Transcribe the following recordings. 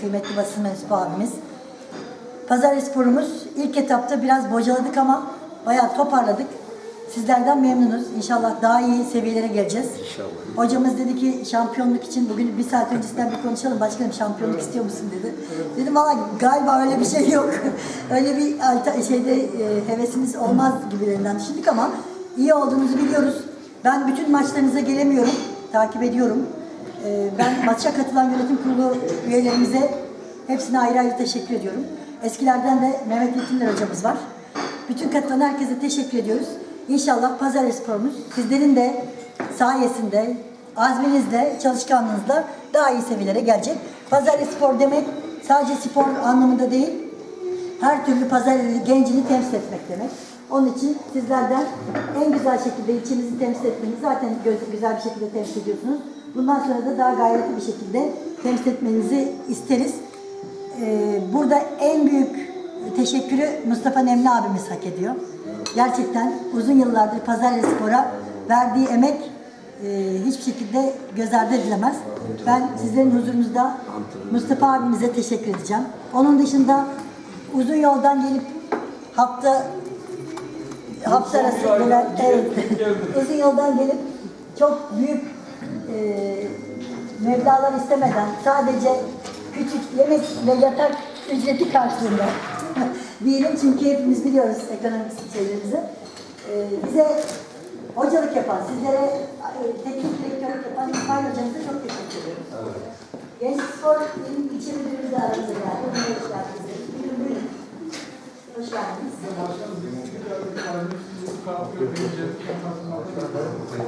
Kıymetli basın mensubu abimiz. Pazar sporumuz ilk etapta biraz bocaladık ama bayağı toparladık. Sizlerden memnunuz. İnşallah daha iyi seviyelere geleceğiz. İnşallah. Hocamız dedi ki şampiyonluk için bugün bir saat öncesinden bir konuşalım. Başkanım şampiyonluk istiyor musun dedi. Dedim valla galiba öyle bir şey yok. öyle bir şeyde e, hevesimiz olmaz gibilerinden düşündük ama iyi olduğunuzu biliyoruz. Ben bütün maçlarınıza gelemiyorum. Takip ediyorum. E, ben maça katılan yönetim kurulu üyelerimize hepsine ayrı ayrı teşekkür ediyorum. Eskilerden de Mehmet Yetimler hocamız var. Bütün katılan herkese teşekkür ediyoruz. İnşallah Pazar Spor'umuz sizlerin de sayesinde, azminizle, çalışkanlığınızla daha iyi seviyelere gelecek. Pazar Spor demek sadece spor anlamında değil, her türlü pazar gencini temsil etmek demek. Onun için sizlerden en güzel şekilde ilçemizi temsil etmenizi zaten güzel bir şekilde temsil ediyorsunuz. Bundan sonra da daha gayretli bir şekilde temsil etmenizi isteriz. Ee, burada en büyük teşekkürü Mustafa Nemli abimiz hak ediyor. Gerçekten uzun yıllardır Pazarya Spor'a verdiği emek e, hiçbir şekilde göz ardı edilemez. Ben sizlerin huzurunuzda Mustafa abimize teşekkür edeceğim. Onun dışında uzun yoldan gelip hafta hafta arası gelen, evet, uzun yoldan gelip çok büyük e, meblalar istemeden sadece küçük yemek ve yatak ücreti karşılığında diyelim çünkü hepimiz biliyoruz ekonomik şeylerimizi. E, bize hocalık yapan, sizlere e, teknik direktörlük yapan İsmail hocamıza çok teşekkür ediyoruz. Genç Spor İl İlçe Müdürümüz de aramıza geldi. Hoş geldiniz. Buyurun, buyurun. Hoş geldiniz.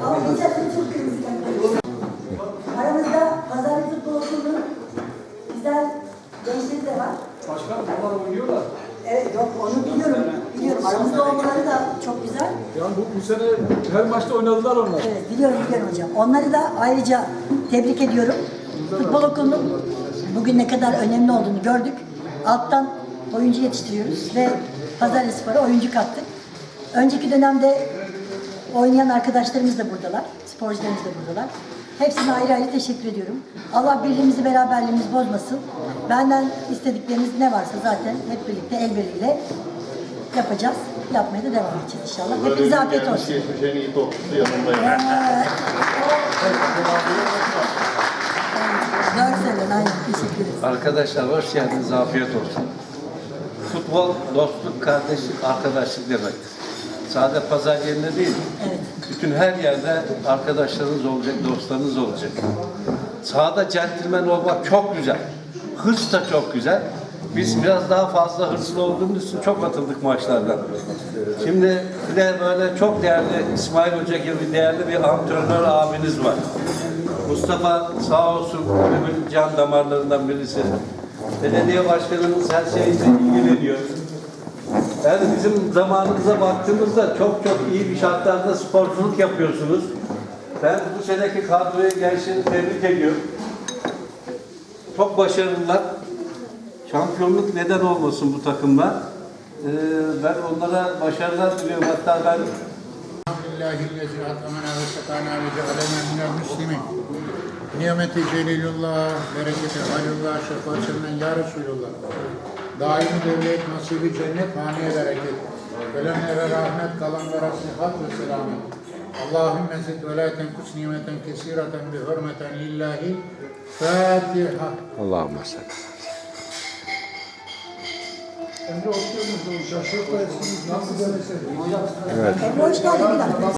Ama geçen sene çok kırmızı yapıyoruz. Aramızda Pazarlı Futbol Okulu'nun güzel gençleri de var. Başkan onlar oynuyorlar. Evet yok onu biliyorum. Aramızda olmaları da çok güzel. Yani bu, bu sene her maçta oynadılar onlar. Evet biliyorum biliyorum hocam. Onları da ayrıca tebrik ediyorum. Futbol okulunun bugün ne kadar önemli olduğunu gördük. Alttan oyuncu yetiştiriyoruz ve Pazarlı Spor'a oyuncu kattık. Önceki dönemde oynayan arkadaşlarımız da buradalar. Sporcularımız da buradalar. Hepsine ayrı ayrı teşekkür ediyorum. Allah birliğimizi, beraberliğimizi bozmasın. Benden istedikleriniz ne varsa zaten hep birlikte el birliğiyle yapacağız. Yapmaya da devam edeceğiz inşallah. Hepinize afiyet olsun. Geçmiş en iyi topçusu yanındayım. Söylüyorsun, aynen. Teşekkür ederiz. Arkadaşlar hoş geldiniz, afiyet olsun. Futbol dostluk, kardeşlik, arkadaşlık demektir. Sadece pazar yerinde değil, Evet. bütün her yerde arkadaşlarınız olacak, dostlarınız olacak. Sahada centilmen olmak çok güzel. Hırs da çok güzel. Biz biraz daha fazla hırslı olduğumuz için çok atıldık maçlardan. Şimdi bir de böyle çok değerli İsmail Hoca gibi değerli bir antrenör abiniz var. Mustafa sağ olsun kulübün can damarlarından birisi. Belediye başkanımız her şeyle ilgileniyor. Yani bizim zamanımıza baktığımızda çok çok iyi bir şartlarda sporculuk yapıyorsunuz. Ben bu seneki kadroyu gençleri tebrik ediyorum. Çok başarılılar. Şampiyonluk neden olmasın bu takımlar. Ee, ben onlara başarılar diliyorum. Hatta ben Elhamdülillahi'llezi atlamana celilullah, bereketi halilullah, şefaatsinden ya Resulullah. Daimi devlet, nasibi cennet, haneye bereket. Ölenlere rahmet, kalanlara sıhhat ve selamet. Allahümme zid velaten kus nimeten kesireten bi hürmeten lillahi. Fatiha. Allahümme sallallahu Emre hoş geldin bir dakika.